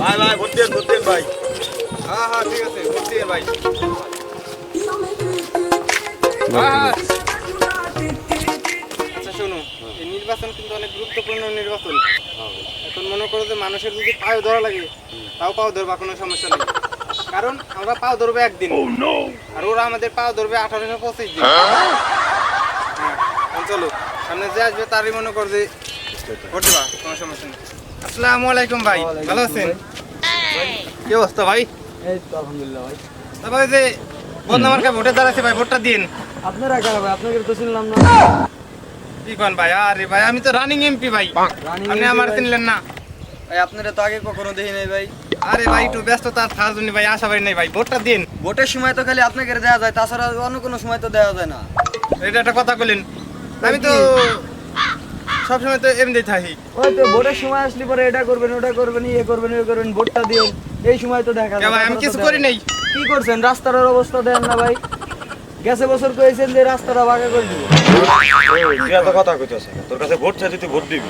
ভাই ভাই ভোট দেন ভোট দেন ভাই হ্যাঁ হ্যাঁ ঠিক আছে ভোট দিন ভাই আচ্ছা শোনো এই নির্বাচন কিন্তু অনেক গুরুত্বপূর্ণ নির্বাচন এখন মনে করো যে মানুষের যদি পাও ধরা লাগে তাও পাও ধরবা কোনো সমস্যা নেই কারণ আমরা পাও ধরবে একদিন আর ওরা আমাদের পাও ধরবে আঠারোশো পঁচিশ দিন। হ্যাঁ চলো। সামনে যে আসবে তারই মনে কর যে ভোট দেবা কোনো সমস্যা নেই। আসসালামু আলাইকুম ভাই ভালো আছেন? কি অবস্থা ভাই? এই তো আলহামদুলিল্লাহ ভাই। তারপরে যে বদনামার্কা ভোটে দাঁড়াচ্ছে ভাই ভোটটা দিন আপনারা কারা ভাই? আপনাকে তো শুনলাম না। কি কন ভাই? আরে ভাই আমি তো রানিং এমপি ভাই। আপনি আমার চিনলেন না। ভাই আপনারা তো আগে কখনো দেখি নাই ভাই। আরে ভাই একটু ব্যস্ততা থাকার জন্য ভাই আশা ভাই নাই ভাই ভোটটা দিন ভোটের সময় তো খালি আপনাকে দেওয়া যায় তাছাড়া অন্য কোনো সময় তো দেওয়া যায় না। এটা একটা কথা বলেন। আমি তো সবসময় তো এমনি থাকি। ওই তো ভোটের সময় আসলে পরে এটা করবেন ওটা করবেন ইয়ে করবেন ইয়ে করবেন ভোটটা দিয়ে এই সময় তো দেখা কে যায় আমি কিছু করি নাই। কি করছেন? রাস্তার অবস্থা দেন না ভাই। গেছে বছর কইছেন যে রাস্তাটা বাঁকা করে দিব। তুই এত কথা কইতেছ তোর কাছে ভোট চাইছি তুই ভোট দিবি।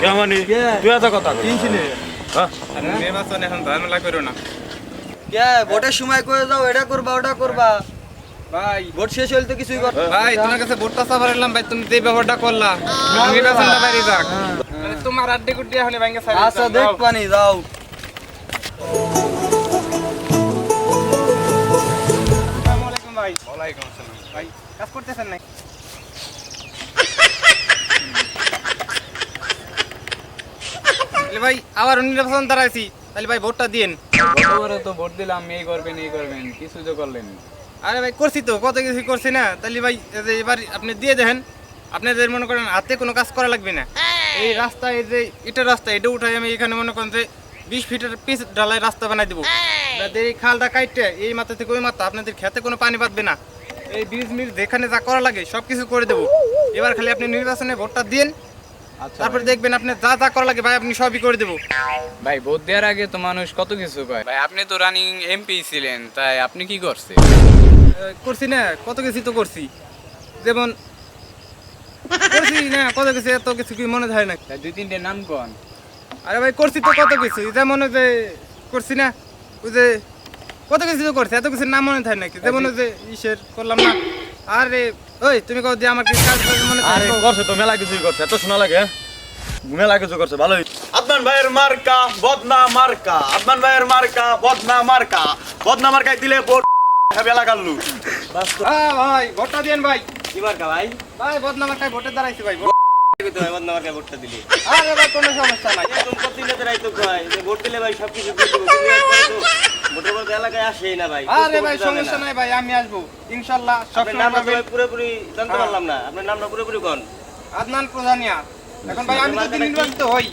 কে? মানে? তুই এত কথা কইছিস হ্যাঁ? আর নির্বাচন এখন ঝামেলা করো না। কে? ভোটের সময় কয়ে যাও এটা করবা ওটা করবা। ভাই ভোট শেষ হইলে তো কিছুই কর ভাই তোমার কাছে ভোটটা সাফার এলাম ভাই তুমি যে ব্যাপারটা করলা নির্বাচনটা বাইরে যাক। মানে তোমার আড্ডি গুড্ডি এখন ভাঙ্গে আচ্ছা দেখ পানি যাও। ভাই। ওয়ালাইকুম আসসালাম ভাই। কাজ করতেছেন নাকি? ভাই আবার নির্বাচন দাঁড়াইছি। তাহলে ভাই ভোটটা দিন তো ভোট দিলাম এই করবেন এই করবেন কিছু তো করলেন না। আরে ভাই, করছি তো, কত কিছু করছি না। তাহলে ভাই এবার আপনি দিয়ে দেখেন, আপনাদের মনে করেন হাতে কোনো কাজ করা লাগবে না। এই রাস্তা, এই যে এটা রাস্তা, এটা উঠাই আমি এখানে মনে করেন যে বিশ ফিটের পিস ডালাই রাস্তা বানাই দেবো। এই খালটা কাটতে এই মাথা থেকে ওই মাথা, আপনাদের খেতে কোনো পানি বাঁধবে না। এই ব্রিজ মিজ যেখানে যা করা লাগে সব কিছু করে দেবো। এবার খালি আপনি নির্বাচনে ভোটটা দিন তারপরে দেখবেন আপনি যা যা করা লাগে ভাই আপনি সবই করে দেবো। ভাই ভোট দেওয়ার আগে তো মানুষ কত কিছু কয় ভাই আপনি তো রানিং এমপি ছিলেন তাই আপনি কি করছেন? করছি না কত কিছু তো করছি। যেমন করছি না কত কিছু এত কিছু কি মনে থাকে না? দুই তিনটে নাম কোন। আরে ভাই করছি তো কত কিছু। যেমন ওই যে করছি না ওই যে কত কিছু তো করছি এত কিছু নাম মনে থাকে নাকি যেমন ওই যে ইসের করলাম না। আরে ওই তুমি কও দিয়ে আমার কি কাজ মনে আরে করছে তো মেলা কিছুই করছে এত শোনা লাগে হ্যাঁ? মেলা কিছু করছে ভালোই। আদনান ভাইয়ের মার্কা বদনা মার্কা আদনান ভাইয়ের মার্কা বদনা মার্কা। বদনা মার্কায় দিলে ভোট খাবে এলাকার লোক। হ্যাঁ ভাই ভোটটা দিন ভাই। কি মার্কা ভাই? ভাই বদনামার কাছে ভোটে দাঁড়াইছি ভাই বদনা মার্কায় ভোটটা দিলি? আরে ভাই কোনো সমস্যা নাই। একদম প্রতিনিয়ত রাইতো ভাই ভোট দিলে ভাই সবকিছু করে দেবো কিন্তু ভোটের পর তো এলাকায় আসেই না ভাই আরে ভাই সমস্যা নাই ভাই আমি আসব। ইনশাল্লাহ আপনার নামটা তো পুরোপুরি জানতে হ্যাঁ। পারলাম না। আপনার নামটা পুরোপুরি কোন আদনান প্রধানিয়া। এখন ভাই আমি যদি নির্বাচিত হই।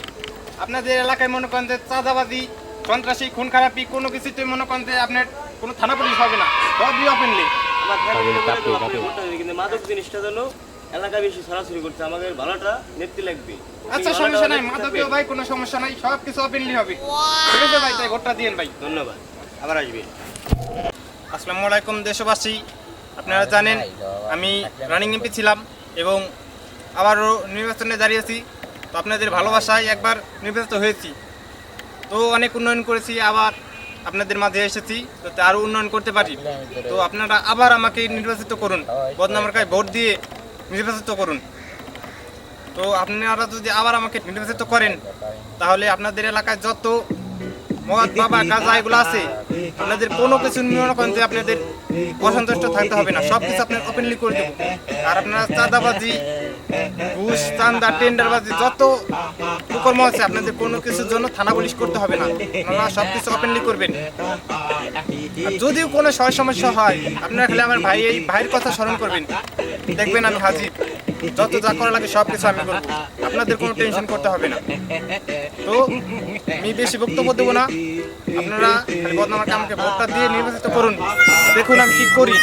আপনাদের এলাকায় মনে করেন যে চাঁদাবাজি সন্ত্রাসী খুন খারাপি কোনো কিছুতে মনে করেন যে আপনার কোনো থানা পুলিশ হবে না। সবই ওপেনলি আমার ফ্যামিলি কিন্তু মাদক জিনিসটা যেন এলাকায় বেশি ছড়াছড়ি করছে। আমাদের ভালোটা নেত্রী লাগবে। আচ্ছা সমস্যা নাই মাদকেও ভাই কোনো সমস্যা নাই সব কিছু ওপেনলি হবে ঠিক আছে ভাই তাই ভোটটা দিন ভাই। ধন্যবাদ। আবার আসবে। আসসালামু আলাইকুম দেশবাসী আপনারা জানেন আমি রানিং এমপি ছিলাম এবং আবারও নির্বাচনে দাঁড়িয়েছি তো আপনাদের ভালোবাসায় একবার নির্বাচিত হয়েছি। তো অনেক উন্নয়ন করেছি আবার আপনাদের মাঝে এসেছি। যাতে আরও উন্নয়ন করতে পারি। তো আপনারা আবার আমাকে নির্বাচিত করুন। বদনামার্কায় ভোট দিয়ে নির্বাচিত করুন। তো আপনারা যদি আবার আমাকে নির্বাচিত করেন তাহলে আপনাদের এলাকায় যত মদ বাবা গাঁজা এগুলো আছে আপনাদের কোনো কিছু মনে করেন যে আপনাদের অসন্তুষ্ট থাকতে হবে না। সব কিছু আপনার ওপেনলি করে দেবো। আর আপনারা চাঁদাবাজি ঘুষ চান্দা টেন্ডারবাজি, যত কুকর্ম আছে, আপনাদের কোনো কিছুর জন্য থানা পুলিশ করতে হবে না। আপনারা সব কিছু ওপেনলি করবেন যদিও কোনো সয় সমস্যা হয়, আপনারা খালি আমার ভাই, এই ভাইয়ের কথা স্মরণ করবেন। দেখবেন আমি হাজির। যত যা করা লাগে সব কিছু আমি করব। আপনাদের কোনো টেনশন করতে হবে না। তো, আমি বেশি বক্তব্য দেবো না। আপনারা বদনামাকে আমাকে ভোটটা দিয়ে নির্বাচিত করুন। দেখুন আমি কি করি।